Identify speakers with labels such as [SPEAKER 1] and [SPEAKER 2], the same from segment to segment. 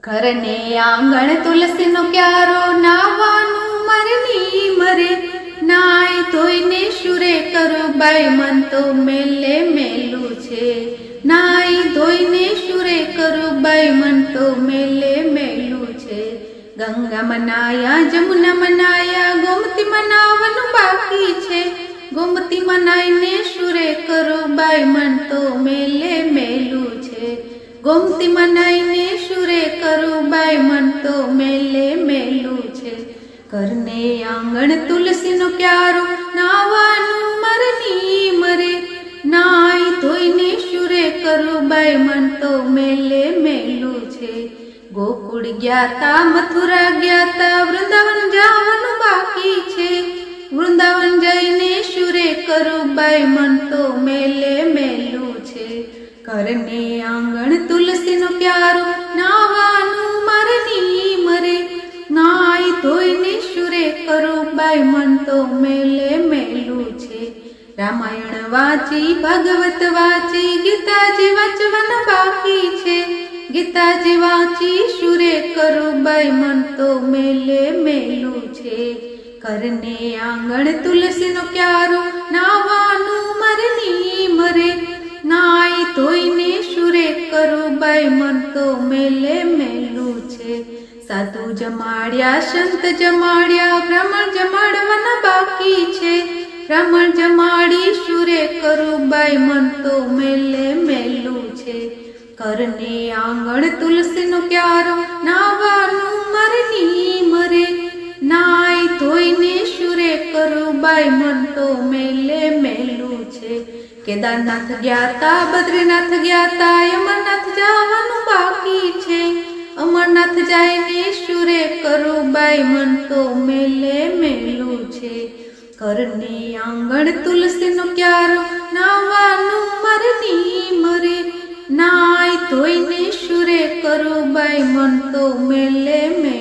[SPEAKER 1] ઘરને આંગણ તુલસીનો ક્યારો નાવાનું મરની મરે. નાય ધોઈને શુરે કરો બાય મન તો મેલે મેલું છે. નાય ધોઈને શુરે કરો બાય મન તો મેલે મેલું છે. ગંગા મનાયા, જમુના મનાયા, ગોમતી મનાવાનું બાકી છે. ગોમતી મનાઈને સુરે કરો બાઈ મન તો મેલે મેલું છે. ગુમતી મનાઈને સુરે કરો બાઈ મન તો મેલે મેલું છે. ઘરને આંગણ તુલસીનો ક્યારો, નાવાનું મરની મરે. નાઈ ધોઈને સુરે કરો બાઈ મન તો મેલે મેલું છે. ગોકુળ ગયા તા, મથુરા ગયા તા, વૃંદાવન જવાનું બાકી છે. વૃંદાવન જઈને શુરે કરું બાઈ મન તો મેલે મેલું છે. ઘરને આંગણ તુલસીનો ક્યારો નાવાનું ની મરે નાઈ ધોઈને કરું બાઈ મન તો મેલે મેલું છે. રામાયણ વાંચી, ભાગવત વાંચી ગીતાજી વાંચવાના બાકી છે. ગીતાજી વાંચી શુરે કરું બાઈ મન તો મેલે મેલું છે. ઘરને આંગણ તુલસીનો ક્યારો નાવાનું મરની મરે નાઈ ધોઈને સુરે કરું બાઈ મન તો મેલે મેલું છે સાધુ જમાડ્યા સંત જમાડ્યા બ્રાહ્મણ જમાડવાના બાકી છે બ્રાહ્મણ જમાડી સુરે કરું બાઈ મન તો મેલે મેલું છે કરને આંગણ તુલસીનો ક્યારો નાવાનું મરની બાઈ મન તો મેલે મેલું છે. કેદારનાથ ગયા તા, બદ્રીનાથ ગયા તા, અમરનાથ જવાનું બાકી છે. અમરનાથ જઈને શુરે કરું બાઈ, મન તો મેલે મેલું છે. ઘરની આંગણ તુલસીનો ક્યારો, નાવાનું મરની મરે નાય ધોઈને શુરે કરું બાઈ, મન તો મેલે મેલું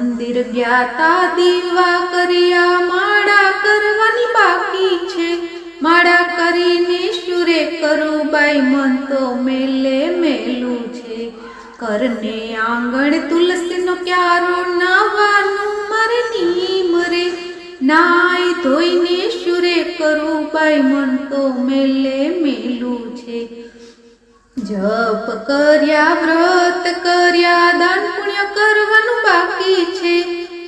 [SPEAKER 1] મંદિર ગયા તા દીવા કર્યા. માળા કરવાની બાકી છે. માળા કરીને શુરે કરું બાઈ, મન તો મેલે મેલું છે. કરને આંગણ તુલસીનો ક્યારો નાવાનું મરની મરે નાય ધોઈને શુરે કરું બાઈ, મન તો મેલે મેલું છે. જપ કર્યા, વ્રત કર્યા, દાન પુણ્ય કરવાનું બાકી છે.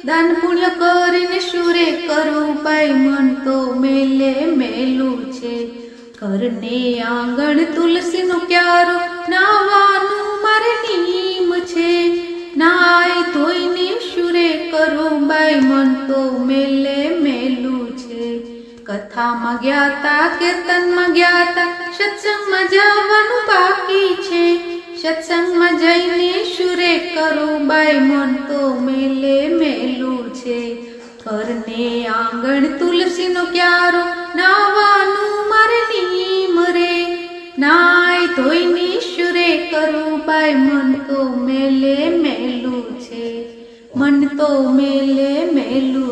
[SPEAKER 1] દાન પુણ્ય કરીને શુરે કરું બાઈ મન તો મેલે મેલું છે. કરને આંગણ તુલસીનું ક્યારો નાવાનું કથામાં ગયા તા કીર્તનમાં ગયા તા સત્સંગમાં જવાનું બાકી છે. સત્સંગમાં જઈને સુરે કરું બાય મન તો મેલે મેલું છે. ઘરને આંગણ તુલસીનો ક્યારો, નાવાનું મારે નિયમ રે નાય ધોઈને સુરે કરું બાઈ મન તો મેલે મેલું છે. મન તો મેલે મેલું